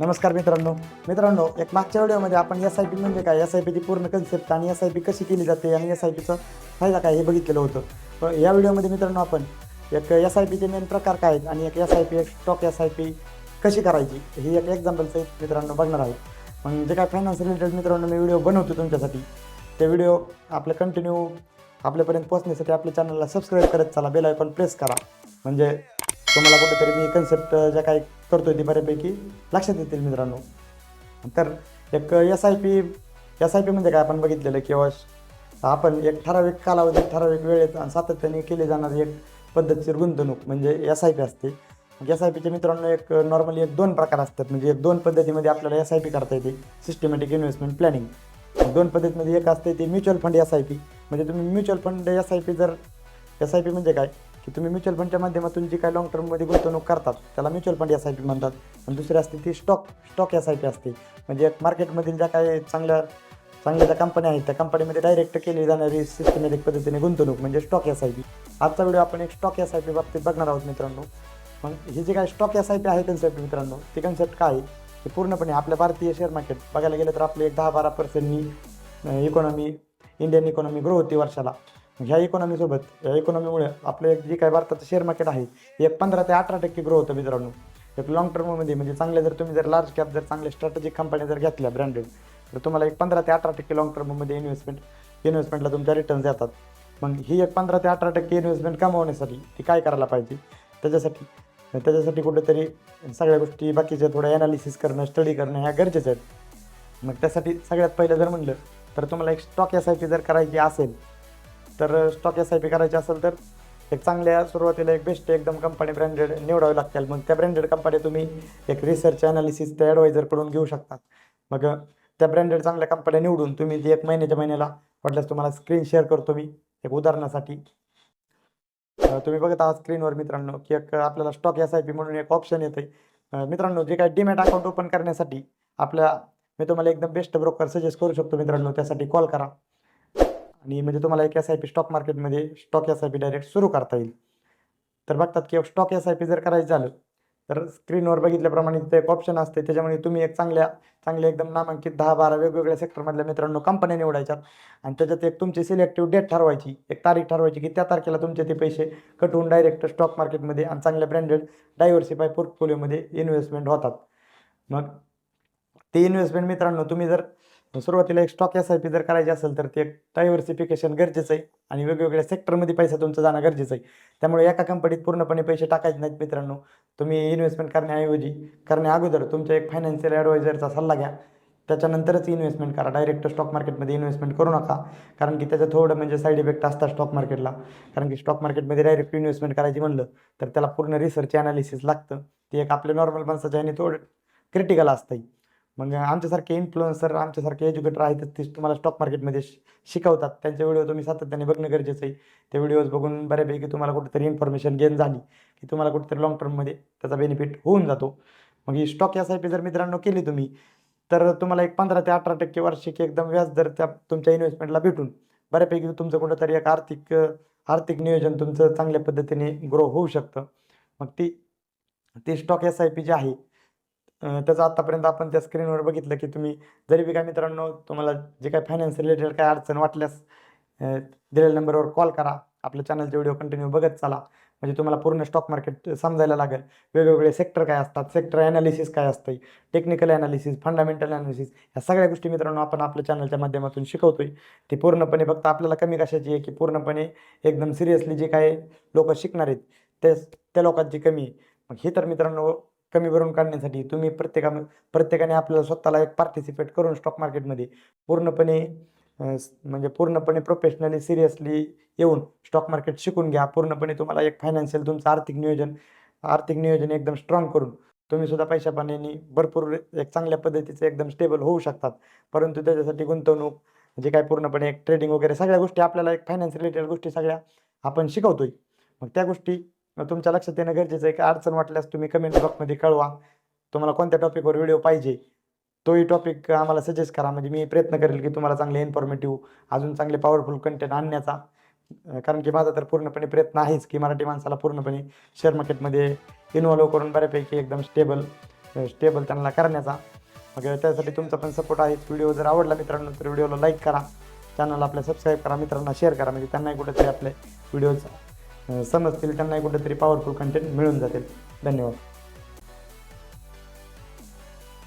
नमस्कार मित्रांनो. मित्रांनो एक मागच्या व्हिडिओमध्ये आपण एस आय पी म्हणजे काय? एस आय पीची पूर्ण कन्सेप्ट आणि एस आय पी कशी केली जाते आणि एस आय पीचा फायदा काय हे बघितलेलं होतं. पण या व्हिडिओमध्ये मित्रांनो आपण एक एस आय पीचे मेन प्रकार काय आहेत आणि एक एस आय पी एक स्टॉक एस आय पी कशी करायची ही एक एक्झाम्पल सहित मित्रांनो बघणार आहे मग जे म्हणजे काय फायनान्स रिलेटेड मित्रांनो मी व्हिडिओ बनवतो तुमच्यासाठी. ते व्हिडिओ आपलं कंटिन्यू आपल्यापर्यंत पोहोचण्यासाठी आपल्या चॅनलला सबस्क्राईब करत चला बेल आयकॉन प्रेस करा. म्हणजे तुम्हाला कुठेतरी मी कन्सेप्ट ज्या काही करतोय ती बऱ्यापैकी लक्षात येतील मित्रांनो. तर एक S I P S I P म्हणजे काय आपण बघितलेलं किंवा आपण एक ठराविक कालावधी ठराविक वेळेत सातत्याने केली जाणारी एक पद्धतशीर गुंतवणूक म्हणजे एस आय पी असते. एस आय पीचे मित्रांनो एक नॉर्मली एक दोन प्रकार असतात. म्हणजे एक दोन पद्धतीमध्ये आपल्याला एस आय पी करता येते. सिस्टमॅटिक इन्व्हेस्टमेंट प्लॅनिंग दोन पद्धतीमध्ये एक असते ते mutual fund S I P म्हणजे तुम्ही mutual fund S I P S I P P म्हणजे काय? की तुम्ही म्युच्युअल फंडच्या माध्यमातून जी काय लॉंग टर्ममध्ये गुंतवणूक करतात त्याला mutual fund S I P म्हणतात. आणि दुसरी असते ती stock stock S I P असते. म्हणजे एक मार्केटमधील ज्या काही चांगल्या चांगल्या ज्या कंपन्या आहेत त्या कंपनीमध्ये डायरेक्ट केली जाणारी सिस्टमॅटिक पद्धतीने गुंतवणूक म्हणजे स्टॉक एस आय पी आजचा व्हिडिओ आपण एक स्टॉक एस आय पी बाबतीत बघणार आहोत मित्रांनो. मग ही जी काय स्टॉक एस आय पी आहे कन्सेप्ट मित्रांनो ती कन्सेप्ट काय आहे? ते पूर्णपणे आपल्या भारतीय शेअर मार्केट बघायला गेलं तर आपले एक दहा बारा पर्सेंटनी इकॉनॉमी इंडियन इकॉनॉमी ग्रो होती वर्षाला. ह्या इकॉनॉमीसोबत या इकॉनॉमीमुळे आपलं एक जे काय भारताचं शेअर मार्केट आहे हे एक पंधरा ते अठरा टक्के ग्रो होतं मित्रांनो. एक लॉंग टर्ममध्ये म्हणजे चांगले जर तुम्ही जर लार्ज कॅप जर चांगल्या स्ट्रॅटेजिक कंपन्या जर घेतल्या ब्रँडेड तर तुम्हाला एक पंधरा ते अठरा टक्के लॉंग टर्ममध्ये इन्व्हेस्टमेंट इन्व्हेस्टमेंटला तुमच्या रिटर्न्स येतात. मग ही एक पंधरा ते अठरा टक्के इन्व्हेस्टमेंट कमावण्यासाठी ती काय करायला पाहिजे? त्याच्यासाठी त्याच्यासाठी कुठेतरी सगळ्या गोष्टी बाकीच्या थोडं ॲनालिसिस करणं स्टडी करणं ह्या गरजेचं आहेत. मग त्यासाठी सगळ्यात पहिलं जर म्हणलं तर तुम्हाला एक स्टॉक एस आय पी जर करायची असेल तर स्टॉक एस आय पी करायची असेल तर एक चांगल्या सुरुवातीला एक बेस्ट एकदम कंपनी ब्रँडेड निवडावी लागतील. मग त्या ब्रँडेड कंपन्या तुम्ही एक रिसर्च ॲनालिसिस त्या ॲडवायझरकडून घेऊ शकतात. मग त्या ब्रँडेड चांगल्या कंपन्या निवडून तुम्ही ती एक महिन्याच्या महिन्याला वाटल्यास तुम्हाला स्क्रीन शेअर करतो मी एक उदाहरणासाठी. तुम्ही बघत आहात स्क्रीनवर मित्रांनो की एक आपल्याला स्टॉक एस आय पी म्हणून एक ऑप्शन येते मित्रांनो जे काय डीमॅट अकाउंट ओपन करण्यासाठी आपल्या मी तुम्हाला एकदम बेस्ट ब्रोकर सजेस्ट करू शकतो मित्रांनो त्यासाठी कॉल करा. आणि म्हणजे तुम्हाला एक एस आय पी स्टॉक मार्केटमध्ये stock S I P direct सुरू करता येईल. तर बघतात की स्टॉक एस आय पी जर करायचं झालं तर स्क्रीनवर बघितल्याप्रमाणे तिथे एक ऑप्शन असते. त्याच्यामध्ये तुम्ही एक चांगल्या चांगले एकदम नामांकित दहा बारा वेगवेगळ्या सेक्टरमधल्या मित्रांनो कंपन्या निवडायच्यात. आणि त्याच्यात एक तुमची सिलेक्टिव्ह डेट ठरवायची एक तारीख ठरवायची की त्या तारखेला तुमचे ते पैसे कटवून डायरेक्ट स्टॉक मार्केटमध्ये आणि चांगल्या ब्रँडेड डायव्हर्सिफाय पोर्टफोलिओमध्ये इन्व्हेस्टमेंट होतात. मग ते इन्व्हेस्टमेंट मित्रांनो तुम्ही जर सुरुवातीला एक स्टॉक एस आय पी जर करायची असेल तर ते एक डायव्हर्सिफिकेशन गरजेचं आहे आणि वेगवेगळ्या सेक्टरमध्ये पैसा तुमचा जाणं गरजेचं आहे. त्यामुळे एका कंपनीत पूर्णपणे पैसे टाकायचे नाहीत मित्रांनो. तुम्ही इन्व्हेस्टमेंट करण्याऐवजी करण्या अगोदर तुमच्या एक फायनान्शियल ॲडवायझरचा सल्ला घ्या. त्याच्यानंतरच इन्व्हेस्टमेंट करा. डायरेक्ट स्टॉक मार्केटमध्ये इन्व्हेस्टमेंट करू नका. कारण की त्याचं थोडं म्हणजे साईड इफेक्ट असतात स्टॉक मार्केटला कारण की स्टॉक मार्केटमध्ये डायरेक्ट इन्व्हेस्टमेंट करायची म्हणलं तर त्याला पूर्ण रिसर्च ॲनालिसिस लागतं. ते एक आपल्या नॉर्मल माणसाच्या ह्याने थोडं क्रिटिकल असतं मग आमच्यासारखे इन्फ्लुएन्सर आमच्यासारखे एज्युकेटर आहेत ते तुम्हाला स्टॉक मार्केटमध्ये शिकवतात. त्यांचे व्हिडिओ तुम्ही सातत्याने बघणं गरजेचं आहे. ते व्हिडिओज बघून बऱ्यापैकी तुम्हाला कुठेतरी इन्फॉर्मेशन गेन झाली की तुम्हाला कुठेतरी लॉंग टर्ममध्ये त्याचा बेनिफिट होऊन जातो. मग ही स्टॉक एस आय पी जर मित्रांनो केली तुम्ही तर तुम्हाला एक पंधरा ते अठरा टक्के वार्षिक एकदम व्याज दर त्या तुमच्या इन्व्हेस्टमेंटला भेटून बऱ्यापैकी तुमचं कुठंतरी एक आर्थिक आर्थिक नियोजन तुमचं चांगल्या पद्धतीने ग्रो होऊ शकतं. मग ती ती स्टॉक एस आय पी जी आहे त्याचं आत्तापर्यंत आपण त्या स्क्रीनवर बघितलं की तुम्ही जरी बी काय मित्रांनो तुम्हाला जे काय फायनान्स रिलेटेड काय अडचण वाटल्यास दिलेल्या नंबरवर कॉल करा. आपल्या चॅनलचे व्हिडिओ कंटिन्यू बघत चला. म्हणजे तुम्हाला पूर्ण स्टॉक मार्केट समजायला लागेल. वेगवेगळे सेक्टर काय असतात? सेक्टर ॲनालिसिस काय असतं टेक्निकल ॲनालिसिस फंडामेंटल ॲनालिसिस ह्या सगळ्या गोष्टी मित्रांनो आपण आपल्या चॅनलच्या माध्यमातून शिकवतोय. ती पूर्णपणे फक्त आपल्याला कमी कशाची आहे की पूर्णपणे एकदम सिरियसली जे काय लोक शिकणार आहेत ते त्या लोकांची कमी आहे. मग हे तर मित्रांनो कमी भरून काढण्यासाठी तुम्ही प्रत्येका प्रत्येकाने आपल्याला स्वतःला एक पार्टिसिपेट करून स्टॉक मार्केटमध्ये पूर्णपणे म्हणजे पूर्णपणे प्रोफेशनली सिरियसली येऊन स्टॉक मार्केट शिकून घ्या. पूर्णपणे तुम्हाला एक फायनान्शियल तुमचं आर्थिक नियोजन आर्थिक नियोजन एकदम स्ट्रॉंग करून तुम्ही सुद्धा पैशा पाण्याने भरपूर एक चांगल्या पद्धतीचे एकदम स्टेबल होऊ शकतात. परंतु त्याच्यासाठी गुंतवणूक जे काय पूर्णपणे एक ट्रेडिंग वगैरे सगळ्या गोष्टी आपल्याला एक फायनान्स रिलेटेड गोष्टी सगळ्या आपण शिकवतोय. मग त्या गोष्टी तुमच्या लक्षात येणं गरजेचं आहे की अडचण वाटल्यास तुम्ही कमेंट बॉक्समध्ये कळवा. तुम्हाला कोणत्या टॉपिकवर व्हिडिओ पाहिजे तोही टॉपिक आम्हाला सजेस्ट करा. म्हणजे मी प्रयत्न करेल की तुम्हाला चांगले इन्फॉर्मेटिव्ह अजून चांगले पॉवरफुल कंटेंट आणण्याचा. कारण की माझा तर पूर्णपणे प्रयत्न आहेच की मराठी माणसाला पूर्णपणे शेअर मार्केटमध्ये इन्व्हॉल्व करून बऱ्यापैकी एकदम स्टेबल स्टेबल त्यांना करण्याचा. मग त्यासाठी तुमचा पण सपोर्ट आहे. व्हिडिओ जर आवडला मित्रांनो तर व्हिडिओला लाईक करा. चॅनल आपल्या सबस्क्राईब करा. मित्रांना शेअर करा. म्हणजे त्यांनाही कुठेतरी आपले व्हिडिओचा समजतील त्यांनाही कुठेतरी पॉवरफुल कंटेंट मिळून जातील. धन्यवाद.